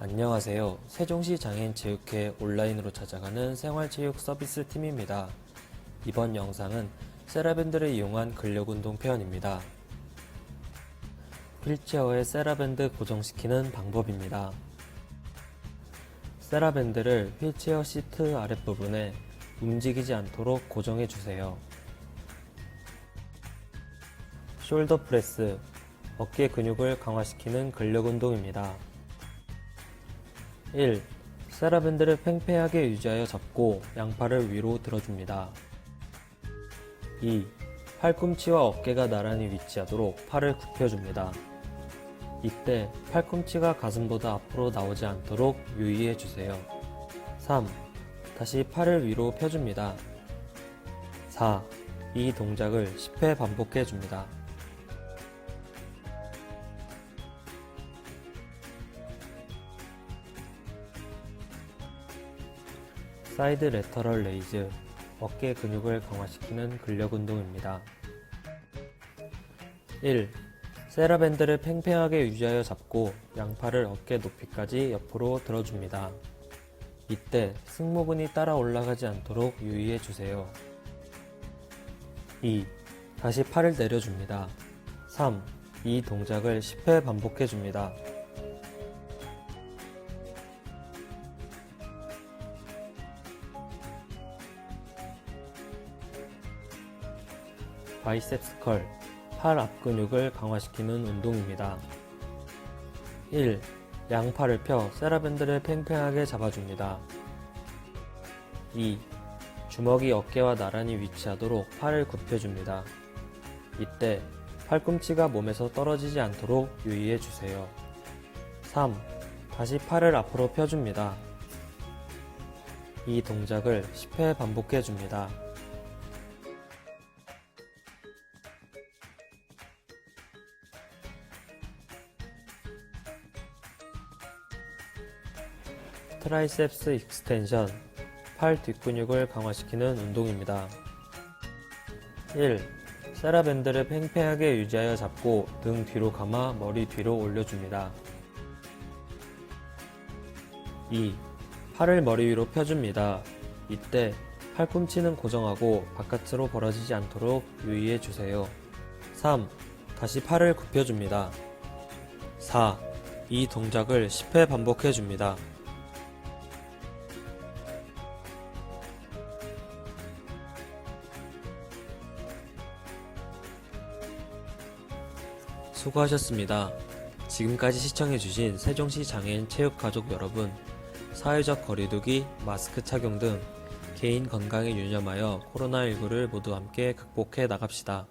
안녕하세요. 세종시 장애인체육회 온라인으로 찾아가는 생활체육 서비스 팀입니다. 이번 영상은 세라밴드를 이용한 근력운동 표현입니다. 휠체어에 세라밴드 고정시키는 방법입니다. 세라밴드를 휠체어 시트 아랫부분에 움직이지 않도록 고정해 주세요. 숄더 프레스, 어깨 근육을 강화시키는 근력 운동입니다. 1. 세라밴드를 팽팽하게 유지하여 잡고 양팔을 위로 들어줍니다. 2. 팔꿈치와 어깨가 나란히 위치하도록 팔을 굽혀줍니다. 이때 팔꿈치가 가슴보다 앞으로 나오지 않도록 유의해 주세요. 3. 다시 팔을 위로 펴줍니다. 4. 이 동작을 10회 반복해 줍니다. 사이드 레터럴 레이즈, 어깨 근육을 강화시키는 근력 운동입니다. 1. 세라밴드를 팽팽하게 유지하여 잡고 양팔을 어깨 높이까지 옆으로 들어줍니다. 이때 승모근이 따라 올라가지 않도록 유의해 주세요. 2. 다시 팔을 내려줍니다. 3. 이 동작을 10회 반복해 줍니다. 바이셉스 컬, 팔 앞근육을 강화시키는 운동입니다. 1. 양팔을 펴 세라밴드를 팽팽하게 잡아줍니다. 2. 주먹이 어깨와 나란히 위치하도록 팔을 굽혀줍니다. 이때 팔꿈치가 몸에서 떨어지지 않도록 유의해 주세요. 3. 다시 팔을 앞으로 펴줍니다. 이 동작을 10회 반복해 줍니다. 트라이셉스 익스텐션, 팔 뒷근육을 강화시키는 운동입니다. 1. 세라밴드를 팽팽하게 유지하여 잡고 등 뒤로 감아 머리 뒤로 올려줍니다. 2. 팔을 머리 위로 펴줍니다. 이때 팔꿈치는 고정하고 바깥으로 벌어지지 않도록 유의해 주세요. 3. 다시 팔을 굽혀줍니다. 4. 이 동작을 10회 반복해 줍니다. 수고하셨습니다. 지금까지 시청해주신 세종시 장애인 체육가족 여러분, 사회적 거리두기, 마스크 착용 등 개인 건강에 유념하여 코로나19를 모두 함께 극복해 나갑시다.